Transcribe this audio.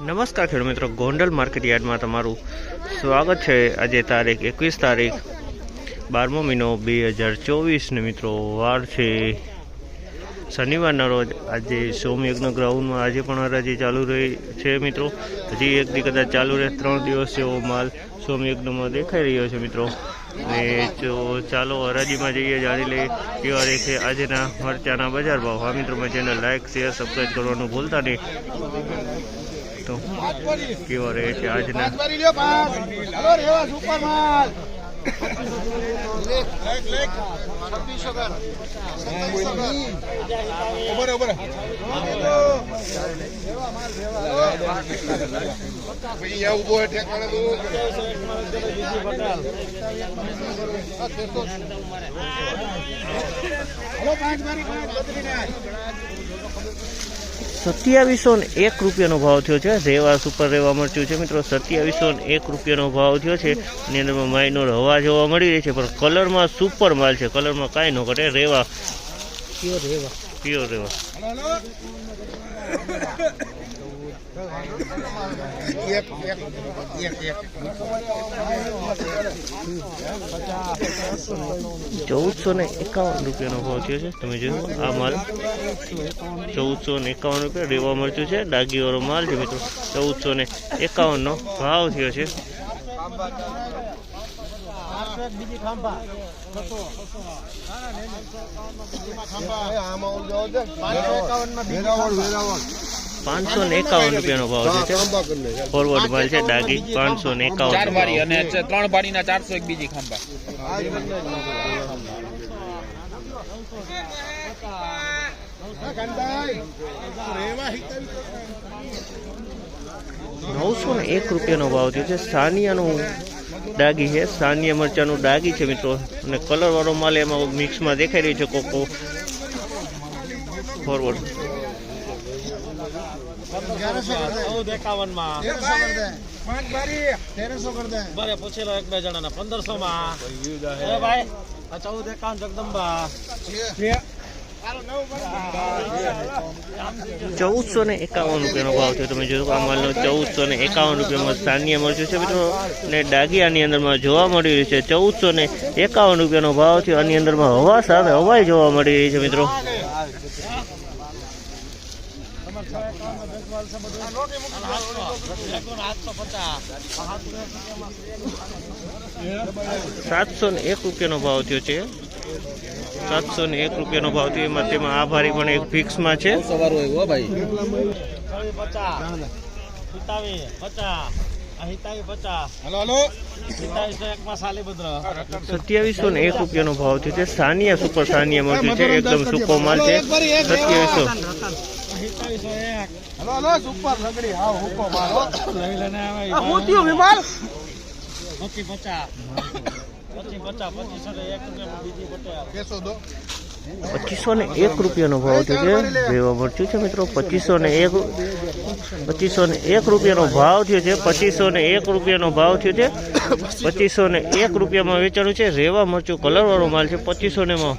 નમસ્કાર ખેડૂત મિત્રો, ગોંડલ માર્કેટ યાર્ડમાં તમારું સ્વાગત છે. આજે તારીખ એકવીસ તારીખ, બારમો મહિનો બે હજાર ચોવીસને મિત્રો, વાર છે. શનિવારના રોજ આજે સોમયજ્ઞ ગ્રાઉન્ડમાં આજે પણ હરાજી ચાલુ રહી છે મિત્રો. હજી એક દી કદાચ ચાલુ રહે, ત્રણ દિવસ જેવો માલ સોમયજ્ઞમાં દેખાઈ રહ્યો છે મિત્રો. ને જો ચાલો હરાજીમાં જઈએ, જાણી લઈએ કેવા રહેશે આજના મરચાના બજાર ભાવ. હા મિત્રો મેં ચેનલ લાઈક શેર સબસ્ક્રાઈબ કરવાનું ભૂલતા નહીં. તો કેવો રહે છે આજના? પાંચ મારી પાંચ, આય. સત્યાવીસો ને એક રૂપિયાનો ભાવ થયો છે. રેવા સુપર રેવા મરચું છે. મિત્રો સત્યાવીસો ને એક રૂપિયાનો ભાવ થયો છે. એની અંદરમાં માઇનોર હવા જોવા મળી રહી છે પણ કલરમાં સુપર માલ છે. કલરમાં કાંઈ ન ઘટે. Reva pure Reva pure Reva hello, hello. એક, એક, એક, એક. ચૌદસો ને એકાવન રૂપિયાનો ભાવ થયો છે તમે જોયું આ માલ. ચૌદસો ને એકાવન રૂપિયા રેવા મળતું છે ડાગીવાળો માલ છે મિત્રો. ચૌદસો ને એકાવનનો ભાવ થયો છે. આમાં પાંચસો ને એકાવન રૂપિયાનો ભાવ થયો છે. ફોરવર્ડ માલ છે ડાગી પાંચસો ને ચાર એકાવન બારી અને ચ- ત્રણ બારીના ચારસો એક બીજી ખાંભા. નવસો ને એક રૂપિયાનો ભાવ થયો છે. સાનિયાનું ડાગી છે. સાનિયા મરચાનું ડાગી છે મિત્રો. અને કલરવાળો માલ એમાં મિક્સમાં દેખાઈ રહ્યો છે કોકો. ફોરવર્ડ બારી તેરસો કર દે બરે પૂછેલો એક બે જણા પંદરસો માં ભાઈ ચૌદ એકાવન જગદંબા. ચૌદસો ને એકાવન રૂપિયાનો ભાવ થયો તમે જોયું આ માલનો ચૌદસો ને એકાવન રૂપિયામાં સ્થાનીય મળશે છે મિત્રો. ને ડાગીયાની અંદરમાં જોવા મળી રહ્યું છે ચૌદસો ને એકાવન રૂપિયાનો ભાવ થયો. આની અંદરમાં હવા સાથે હવાઈ જોવા મળી રહી છે મિત્રો. સાતસો ને એક રૂપિયાનો ભાવ થયો છે. સાતસો ને એક રૂપિયાનો ભાવ થયો. એમાં તેમાં આ ભારી પણ એક ફિક્સમાં છે. સત્યાવીસો ને એક રૂપિયાનો ભાવ થયો છે. સાનિયા સુપર સાનિયા મળ્યું છે. એકદમ સૂકો માલ છે. સત્યાવીસો. સિત્તાવીસો એક હલો હલો સુપર લગડી હા હુકો મારો. લઈ લેને આવે હું થયું વિમાન પચીસ પચાસ. પચીસ પચાસ પચીસો ને એક રૂપિયા બીજી પટેલ કેસો દો. પચીસો ને એક રૂપિયાનો ભાવ થયો છે. રેવા મરચું છે મિત્રો પચીસો ને એક પચીસો ને એક રૂપિયાનો ભાવ થયો છે. પચીસો ને એક રૂપિયાનો ભાવ થયો છે. પચીસો ને એક રૂપિયામાં વેચાણું છે. રેવા મરચું કલરવાળો માલ છે. પચીસો ને માં